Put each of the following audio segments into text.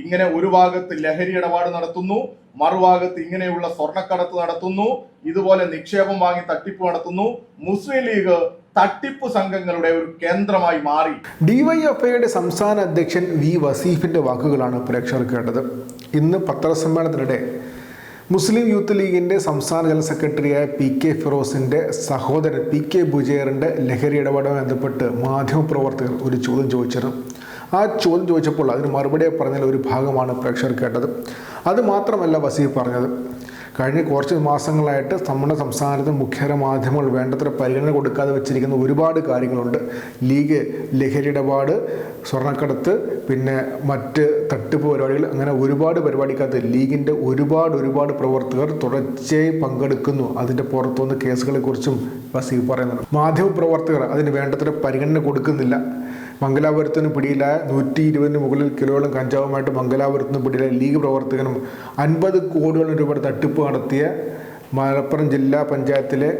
ഇങ്ങനെ ഒരു ഭാഗത്ത് ലഹരി ഇടപാട് നടത്തുന്നു മറുഭാഗത്ത് ഇങ്ങനെയുള്ള സ്വർണക്കടത്ത് നടത്തുന്നു ഇതുപോലെ നിക്ഷേപം വാങ്ങി തട്ടിപ്പ് നടത്തുന്നു. മുസ്ലിം ലീഗ് തട്ടിപ്പ് സംഘങ്ങളുടെ ഒരു കേന്ദ്രമായി മാറി. ഡിവൈഎഫ്ഐയുടെ സംസ്ഥാന അധ്യക്ഷൻ വി വസീഫിന്റെ വാക്കുകളാണ് പ്രേക്ഷകർ കേട്ടത്. ഇന്ന് പത്രസമ്മേളനത്തിനിടെ മുസ്ലിം യൂത്ത് ലീഗിന്റെ സംസ്ഥാന ജനറൽ സെക്രട്ടറിയായ പി കെ ഫിറോസിന്റെ സഹോദരൻ പി കെ ബുജേറിന്റെ ലഹരി ഇടപാടുമായി ബന്ധപ്പെട്ട് മാധ്യമപ്രവർത്തകർ ഒരു ചോദ്യം ചോദിച്ചിരുന്നു. ആ ചോദ്യം ചോദിച്ചപ്പോൾ അതിന് മറുപടി പറഞ്ഞ ഒരു ഭാഗമാണ് പ്രേക്ഷകർ കേട്ടത്. അത് മാത്രമല്ല വസീഫ് പറഞ്ഞത് കഴിഞ്ഞ കുറച്ച് മാസങ്ങളായിട്ട് നമ്മുടെ സംസ്ഥാനത്ത് മുഖ്യര മാധ്യമങ്ങൾ വേണ്ടത്ര പരിഗണന കൊടുക്കാതെ വെച്ചിരിക്കുന്ന ഒരുപാട് കാര്യങ്ങളുണ്ട്. ലീഗ് ലഹരി ഇടപാട് സ്വർണക്കടത്ത് പിന്നെ മറ്റ് തട്ടിപ്പ് പരിപാടികൾ അങ്ങനെ ഒരുപാട് പരിപാടിക്കകത്ത് ലീഗിന്റെ ഒരുപാട് ഒരുപാട് പ്രവർത്തകർ തുടർച്ചയായി പങ്കെടുക്കുന്നു. അതിന്റെ പുറത്തുനിന്ന് കേസുകളെക്കുറിച്ചും വസീഫ് പറയുന്നുണ്ട്. മാധ്യമപ്രവർത്തകർ അതിന് വേണ്ടത്ര പരിഗണന കൊടുക്കുന്നില്ല. മംഗലാപുരത്തിന് പിടിയിലായ നൂറ്റി ഇരുപതിന് മുകളിൽ കിലോളം കഞ്ചാവുമായിട്ട് മംഗലാപുരത്തിന് പിടിയിലായ ലീഗ് പ്രവർത്തകനും അൻപത് കോടിയോളം രൂപയുടെ തട്ടിപ്പ് നടത്തിയ മലപ്പുറം ജില്ലാ പഞ്ചായത്തിലെ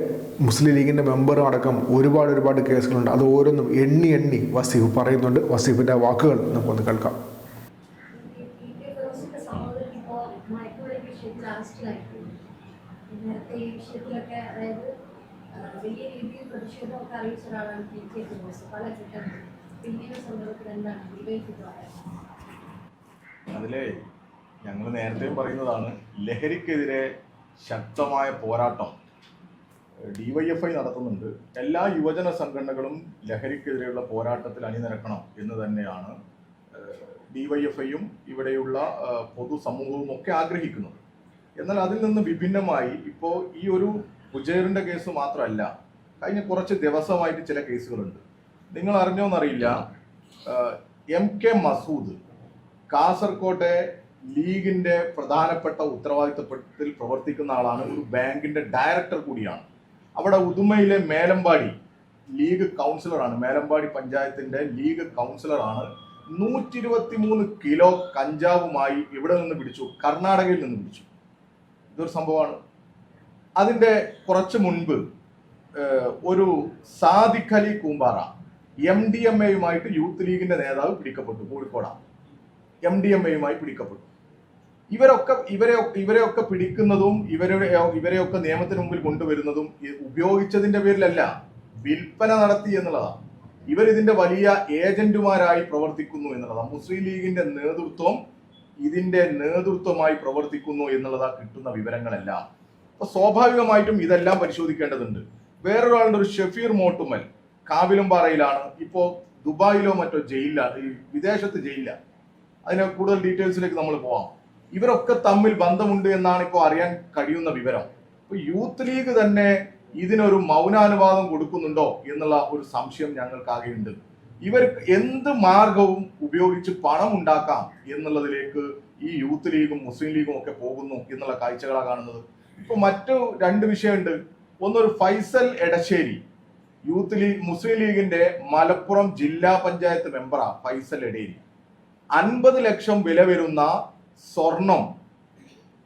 മുസ്ലിം ലീഗിന്റെ മെമ്പറും അടക്കം ഒരുപാട് ഒരുപാട് കേസുകളുണ്ട്. അത് ഓരോന്നും എണ്ണി എണ്ണി വസീഫ് പറയുന്നുണ്ട്. വസീഫിന്റെ വാക്കുകൾ നമുക്കൊന്ന് കേൾക്കാം. വലിയ രീതിയിൽ പ്രതിഷേധമൊക്കെ അറിയിച്ച ഒരാളാണ് പി പല ഘട്ടങ്ങളിൽ അതിലെ ഞങ്ങൾ നേരത്തെ പറയുന്നതാണ് ലഹരിക്കെതിരെ ശക്തമായ പോരാട്ടം ഡി വൈ എഫ് ഐ നടത്തുന്നുണ്ട്. എല്ലാ യുവജന സംഘടനകളും ലഹരിക്കെതിരെയുള്ള പോരാട്ടത്തിൽ അണിനിരക്കണം എന്ന് തന്നെയാണ് ഡി വൈ എഫ് ഐയും ഇവിടെയുള്ള പൊതുസമൂഹവും ഒക്കെ ആഗ്രഹിക്കുന്നത്. എന്നാൽ അതിൽ നിന്ന് വിഭിന്നമായി ഇപ്പോൾ ഈ ഒരു ഉജേറിന്റെ കേസ് മാത്രമല്ല കഴിഞ്ഞ കുറച്ച് ദിവസമായിട്ട് ചില കേസുകളുണ്ട്. നിങ്ങൾ അറിഞ്ഞോന്നറിയില്ല എം കെ മസൂദ് കാസർകോട്ടെ ലീഗിന്റെ പ്രധാനപ്പെട്ട ഉത്തരവാദിത്തത്തിൽ പ്രവർത്തിക്കുന്ന ആളാണ്. ഒരു ബാങ്കിന്റെ ഡയറക്ടർ കൂടിയാണ്. അവിടെ ഉദുമയിലെ മേലമ്പാടി ലീഗ് കൗൺസിലറാണ്. മേലമ്പാടി പഞ്ചായത്തിന്റെ ലീഗ് കൗൺസിലറാണ്. നൂറ്റി ഇരുപത്തി മൂന്ന് കിലോ കഞ്ചാവുമായി ഇവിടെ നിന്ന് പിടിച്ചു. കർണാടകയിൽ നിന്ന് പിടിച്ചു. ഇതൊരു സംഭവമാണ്. അതിന്റെ കുറച്ച് മുൻപ് ഒരു Sadiqali Ali Koombara M D M എയുമായിട്ട് youth ലീഗിന്റെ നേതാവ് പിടിക്കപ്പെട്ടു കോഴിക്കോടാണ് എം ഡി എം എയുമായി പിടിക്കപ്പെട്ടു. ഇവരൊക്കെ ഇവരെ ഇവരെയൊക്കെ പിടിക്കുന്നതും ഇവരുടെ ഇവരെയൊക്കെ നിയമത്തിന് മുമ്പിൽ കൊണ്ടുവരുന്നതും ഉപയോഗിച്ചതിന്റെ പേരിലല്ല വിൽപ്പന നടത്തി എന്നുള്ളതാണ് ഇവർ ഇതിന്റെ വലിയ ഏജന്റുമാരായി പ്രവർത്തിക്കുന്നു എന്നുള്ളതാണ് മുസ്ലിം ലീഗിന്റെ നേതൃത്വം ഇതിന്റെ നേതൃത്വമായി പ്രവർത്തിക്കുന്നു എന്നുള്ളതാ കിട്ടുന്ന വിവരങ്ങളെല്ലാം. അപ്പൊ സ്വാഭാവികമായിട്ടും ഇതെല്ലാം പരിശോധിക്കേണ്ടതുണ്ട്. വേറൊരാളുടെ ഒരു ഷെഫീർ മോട്ടുമൽ കാവിലുംപാറയിലാണ് ഇപ്പോ ദുബായിലോ മറ്റോ ജയിലിലാണ് വിദേശത്ത് ജയിലിലാണ് അതിന് കൂടുതൽ ഡീറ്റെയിൽസിലേക്ക് നമ്മൾ പോവാം. ഇവരൊക്കെ തമ്മിൽ ബന്ധമുണ്ട് എന്നാണ് ഇപ്പോൾ അറിയാൻ കഴിയുന്ന വിവരം. അപ്പൊ യൂത്ത് ലീഗ് തന്നെ ഇതിനൊരു മൗനാനുവാദം കൊടുക്കുന്നുണ്ടോ എന്നുള്ള ഒരു സംശയം ഞങ്ങൾക്കാകെയുണ്ട്. ഇവർ എന്ത് മാർഗവും ഉപയോഗിച്ച് പണം ഉണ്ടാക്കാം എന്നുള്ളതിലേക്ക് ഈ യൂത്ത് ലീഗും മുസ്ലിം ലീഗും ഒക്കെ പോകുന്നു എന്നുള്ള കാഴ്ചകളാണ് കാണുന്നത്. ഇപ്പൊ മറ്റു രണ്ട് വിഷയമുണ്ട്. ഒന്നൊരു ഫൈസൽ എടശ്ശേരി. യൂത്ത് ലീഗ് മുസ്ലിം ലീഗിന്റെ മലപ്പുറം ജില്ലാ പഞ്ചായത്ത് മെമ്പറാണ് ഫൈസൽ എടേരി. അൻപത് ലക്ഷം വില വരുന്ന സ്വർണം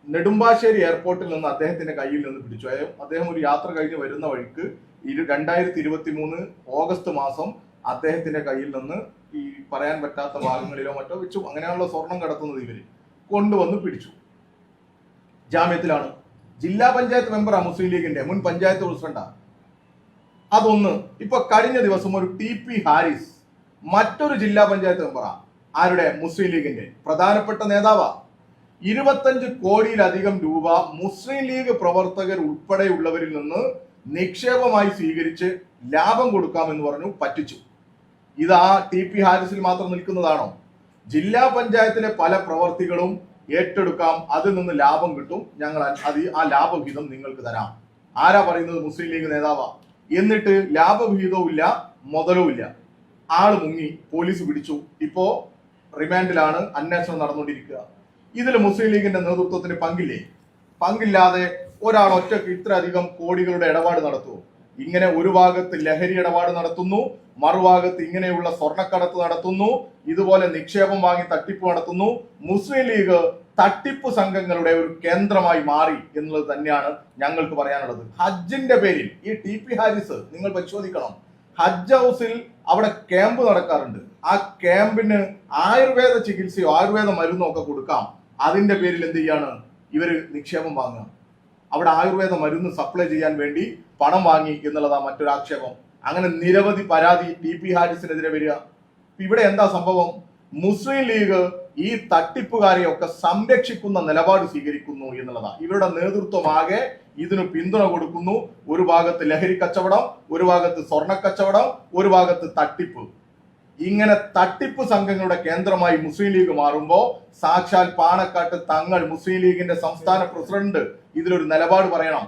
നെടുമ്പാശ്ശേരി എയർപോർട്ടിൽ നിന്ന് അദ്ദേഹത്തിന്റെ കയ്യിൽ നിന്ന് പിടിച്ചു. അദ്ദേഹം ഒരു യാത്ര കഴിഞ്ഞ് വരുന്ന വഴിക്ക് ഇരു രണ്ടായിരത്തി ഇരുപത്തി മൂന്ന് ഓഗസ്റ്റ് മാസം അദ്ദേഹത്തിന്റെ കയ്യിൽ നിന്ന് ഈ പറയാൻ പറ്റാത്ത ഭാഗങ്ങളിലോ മറ്റോ വെച്ചു. അങ്ങനെയുള്ള സ്വർണം കടത്തുന്നത് ഇവർ. കൊണ്ടുവന്ന് പിടിച്ചു. ജാമ്യത്തിലാണ്. ജില്ലാ പഞ്ചായത്ത് മെമ്പറാണ് മുസ്ലിം ലീഗിന്റെ മുൻ പഞ്ചായത്ത് പ്രസിഡന്റാ അതൊന്ന്. ഇപ്പൊ കഴിഞ്ഞ ദിവസം ഒരു ടി പി ഹാരിസ് മറ്റൊരു ജില്ലാ പഞ്ചായത്ത് മെമ്പറാണ് ആരുടെ? മുസ്ലിം ലീഗിന്റെ പ്രധാനപ്പെട്ട നേതാവ്. ഇരുപത്തഞ്ച് കോടിയിലധികം രൂപ മുസ്ലിം ലീഗ് പ്രവർത്തകർ ഉൾപ്പെടെയുള്ളവരിൽ നിന്ന് നിക്ഷേപമായി സ്വീകരിച്ച് ലാഭം കൊടുക്കാമെന്ന് പറഞ്ഞു പറ്റിച്ചു. ഇത് ആ ടി പി ഹാരിസിൽ മാത്രം നിൽക്കുന്നതാണോ? ജില്ലാ പഞ്ചായത്തിലെ പല പ്രവർത്തികളും ഏറ്റെടുക്കാം അതിൽ നിന്ന് ലാഭം കിട്ടും. ഞങ്ങൾ അത് ആ ലാഭവിഹിതം നിങ്ങൾക്ക് തരാം. ആരാ പറയുന്നത് മുസ്ലിം ലീഗ് നേതാവാ? എന്നിട്ട് ലാഭവിഹിതവും ഇല്ല മുതലും ഇല്ല ആൾ മുങ്ങി പോലീസ് പിടിച്ചു. ഇപ്പോ റിമാൻഡിലാണ് അന്വേഷണം നടന്നുകൊണ്ടിരിക്കുക. ഇതിൽ മുസ്ലിം ലീഗിന്റെ നേതൃത്വത്തിന് പങ്കില്ലേ? പങ്കില്ലാതെ ഒരാൾ ഒറ്റയ്ക്ക് ഇത്രയധികം കോടികളുടെ ഇടപാട് നടത്തുമോ ഇങ്ങനെ ഒരു ഭാഗത്ത് ലഹരി ഇടപാട് നടത്തുന്നു മറുഭാഗത്ത് ഇങ്ങനെയുള്ള സ്വർണക്കടത്ത് നടത്തുന്നു ഇതുപോലെ നിക്ഷേപം വാങ്ങി തട്ടിപ്പ് നടത്തുന്നു. മുസ്ലിം ലീഗ് തട്ടിപ്പ് സംഘങ്ങളുടെ ഒരു കേന്ദ്രമായി മാറി എന്നുള്ളത് തന്നെയാണ് ഞങ്ങൾക്ക് പറയാനുള്ളത്. ഹജ്ജിന്റെ പേരിൽ ഈ ടി പി ഹാരിസ് നിങ്ങൾ പരിശോധിക്കണം. ഹജ്ജ് ഹൗസിൽ അവിടെ ക്യാമ്പ് നടക്കാറുണ്ട്. ആ ക്യാമ്പിന് ആയുർവേദ ചികിത്സയോ ആയുർവേദ മരുന്നോ ഒക്കെ കൊടുക്കാം. അതിന്റെ പേരിൽ എന്ത് ചെയ്യാണ്? ഇവർ നിക്ഷേപം വാങ്ങുക. അവിടെ ആയുർവേദ മരുന്ന് സപ്ലൈ ചെയ്യാൻ വേണ്ടി പണം വാങ്ങി എന്നുള്ളതാ മറ്റൊരു ആക്ഷേപം. അങ്ങനെ നിരവധി പരാതി ടി പി ഹാരിസിനെതിരെ വരിക. ഇവിടെ എന്താ സംഭവം? മുസ്ലിം ലീഗ് ഈ തട്ടിപ്പുകാരെയൊക്കെ സംരക്ഷിക്കുന്ന നിലപാട് സ്വീകരിക്കുന്നു എന്നുള്ളതാണ് ഇവരുടെ നേതൃത്വമാകെ ഇതിനു പിന്തുണ കൊടുക്കുന്നു. ഒരു ഭാഗത്ത് ലഹരി കച്ചവടം ഒരു ഭാഗത്ത് സ്വർണ കച്ചവടം ഒരു ഭാഗത്ത് തട്ടിപ്പ്. ഇങ്ങനെ തട്ടിപ്പ് സംഘങ്ങളുടെ കേന്ദ്രമായി മുസ്ലിം ലീഗ് മാറുമ്പോൾ സാക്ഷാൽ പാണക്കാട്ട് തങ്ങൾ മുസ്ലിം ലീഗിന്റെ സംസ്ഥാന പ്രസിഡന്റ് ഇതിലൊരു നിലപാട് പറയണം.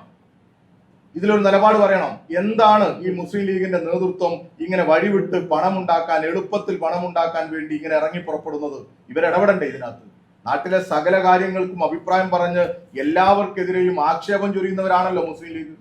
ഇതിലൊരു നിലപാട് പറയണം. എന്താണ് ഈ മുസ്ലിം ലീഗിന്റെ നേതൃത്വം ഇങ്ങനെ വഴിവിട്ട് പണമുണ്ടാക്കാൻ എളുപ്പത്തിൽ പണമുണ്ടാക്കാൻ വേണ്ടി ഇങ്ങനെ ഇറങ്ങി പുറപ്പെടുന്നത്? ഇവരിടപെടണ്ടേ ഇതിനകത്ത്? നാട്ടിലെ സകല കാര്യങ്ങൾക്കും അഭിപ്രായം പറഞ്ഞ് എല്ലാവർക്കെതിരെയും ആക്ഷേപം ചൊരിയുന്നവരാണല്ലോ മുസ്ലിം ലീഗ്.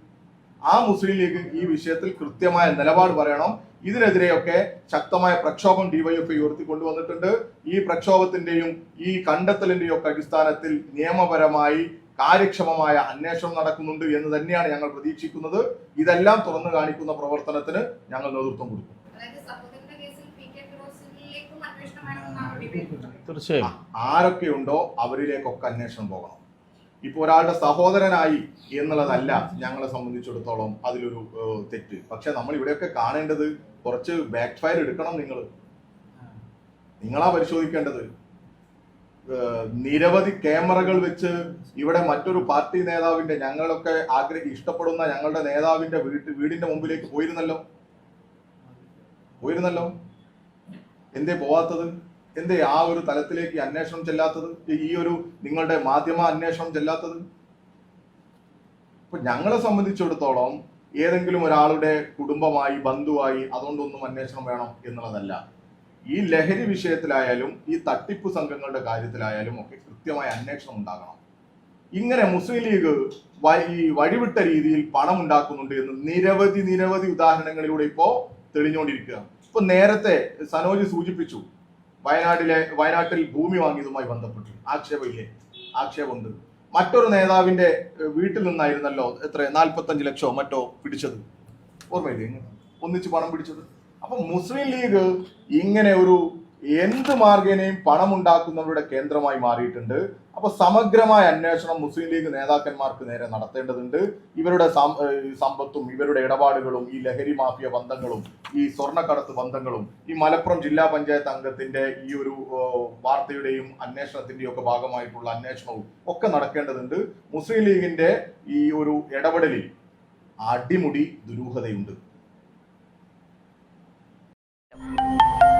ആ മുസ്ലിം ലീഗ് ഈ വിഷയത്തിൽ കൃത്യമായ നിലപാട് പറയണം. ഇതിനെതിരെയൊക്കെ ശക്തമായ പ്രക്ഷോഭം ഡിവൈഎഫ്ഐ ഉയർത്തിക്കൊണ്ടുവന്നിട്ടുണ്ട് ഈ പ്രക്ഷോഭത്തിന്റെയും ഈ കണ്ടെത്തലിന്റെയും ഒക്കെ അടിസ്ഥാനത്തിൽ നിയമപരമായി കാര്യക്ഷമമായ അന്വേഷണം നടക്കുന്നുണ്ട് എന്ന് തന്നെയാണ് ഞങ്ങൾ പ്രതീക്ഷിക്കുന്നത്. ഇതെല്ലാം തുറന്നു കാണിക്കുന്ന പ്രവർത്തനത്തിന് ഞങ്ങൾ നേതൃത്വം കൊടുക്കും. അതായത് സഹോദരന്റെ കേസിൽ പി കെ ഫിറോസിലേക്കും അന്വേഷണം വേണമെന്നാണ് ഡിബേറ്റ് തീർച്ചയായും. ആരൊക്കെയുണ്ടോ അവരിലേക്കൊക്കെ അന്വേഷണം പോകണം. ഇപ്പൊ ഒരാളുടെ സഹോദരനായി എന്നുള്ളതല്ല ഞങ്ങളെ സംബന്ധിച്ചിടത്തോളം അതിലൊരു തെറ്റ്. പക്ഷെ നമ്മൾ ഇവിടെയൊക്കെ കാണേണ്ടത് കുറച്ച് ബാക്ക് ഫയർ എടുക്കണം നിങ്ങൾ നിങ്ങളാ പരിശോധിക്കേണ്ടത്. നിരവധി ക്യാമറകൾ വെച്ച് ഇവിടെ മറ്റൊരു പാർട്ടി നേതാവിന്റെ ഞങ്ങളൊക്കെ ആഗ്രഹി ഇഷ്ടപ്പെടുന്ന ഞങ്ങളുടെ നേതാവിന്റെ വീട്ട് വീടിന്റെ മുമ്പിലേക്ക് പോയിരുന്നല്ലോ? പോയിരുന്നല്ലോ? എന്തേ പോവാത്തത്? എന്തേ ആ ഒരു തലത്തിലേക്ക് അന്വേഷണം ചെല്ലാത്തത്? ഈ ഒരു നിങ്ങളുടെ മാധ്യമ അന്വേഷണം ചെല്ലാത്തത്? ഇപ്പൊ ഞങ്ങളെ സംബന്ധിച്ചിടത്തോളം ഏതെങ്കിലും ഒരാളുടെ കുടുംബമായി ബന്ധുവായി അതുകൊണ്ടൊന്നും അന്വേഷണം വേണം എന്നുള്ളതല്ല. ഈ ലഹരി വിഷയത്തിലായാലും ഈ തട്ടിപ്പ് സംഘങ്ങളുടെ കാര്യത്തിലായാലും ഒക്കെ കൃത്യമായ അന്വേഷണം ഉണ്ടാകണം. ഇങ്ങനെ മുസ്ലിം ലീഗ് ഈ വഴിവിട്ട രീതിയിൽ പണം ഉണ്ടാക്കുന്നുണ്ട് എന്ന് നിരവധി നിരവധി ഉദാഹരണങ്ങളിലൂടെ ഇപ്പോ തെളിഞ്ഞുകൊണ്ടിരിക്കുക. ഇപ്പൊ നേരത്തെ സനോജ് സൂചിപ്പിച്ചു വയനാട്ടിലെ വയനാട്ടിൽ ഭൂമി വാങ്ങിയതുമായി ബന്ധപ്പെട്ട് ആക്ഷേപമില്ലേ? ആക്ഷേപമുണ്ട്. മറ്റൊരു നേതാവിന്റെ വീട്ടിൽ നിന്നായിരുന്നല്ലോ എത്ര നാൽപ്പത്തഞ്ച് ലക്ഷമോ മറ്റോ പിടിച്ചത്? ഓർമ്മയില്ലേ? ഒന്നിച്ച് പണം പിടിച്ചത്? അപ്പൊ മുസ്ലിം ലീഗ് ഇങ്ങനെ ഒരു എന്ത് മാർഗേനയും പണമുണ്ടാക്കുന്നവരുടെ കേന്ദ്രമായി മാറിയിട്ടുണ്ട്. അപ്പൊ സമഗ്രമായ അന്വേഷണം മുസ്ലിം ലീഗ് നേതാക്കന്മാർക്ക് നേരെ നടത്തേണ്ടതുണ്ട്. ഇവരുടെ സമ്പത്തും ഇവരുടെ ഇടപാടുകളും ഈ ലഹരി മാഫിയ ബന്ധങ്ങളും ഈ സ്വർണക്കടത്ത് ബന്ധങ്ങളും ഈ മലപ്പുറം ജില്ലാ പഞ്ചായത്ത് അംഗത്തിന്റെ ഈ ഒരു വാർത്തയുടെയും അന്വേഷണത്തിന്റെയും ഒക്കെ ഭാഗമായിട്ടുള്ള അന്വേഷണവും ഒക്കെ നടക്കേണ്ടതുണ്ട്. മുസ്ലിം ലീഗിന്റെ ഈ ഒരു ഇടപെടലിൽ അടിമുടി ദുരൂഹതയുണ്ട്. Thank you.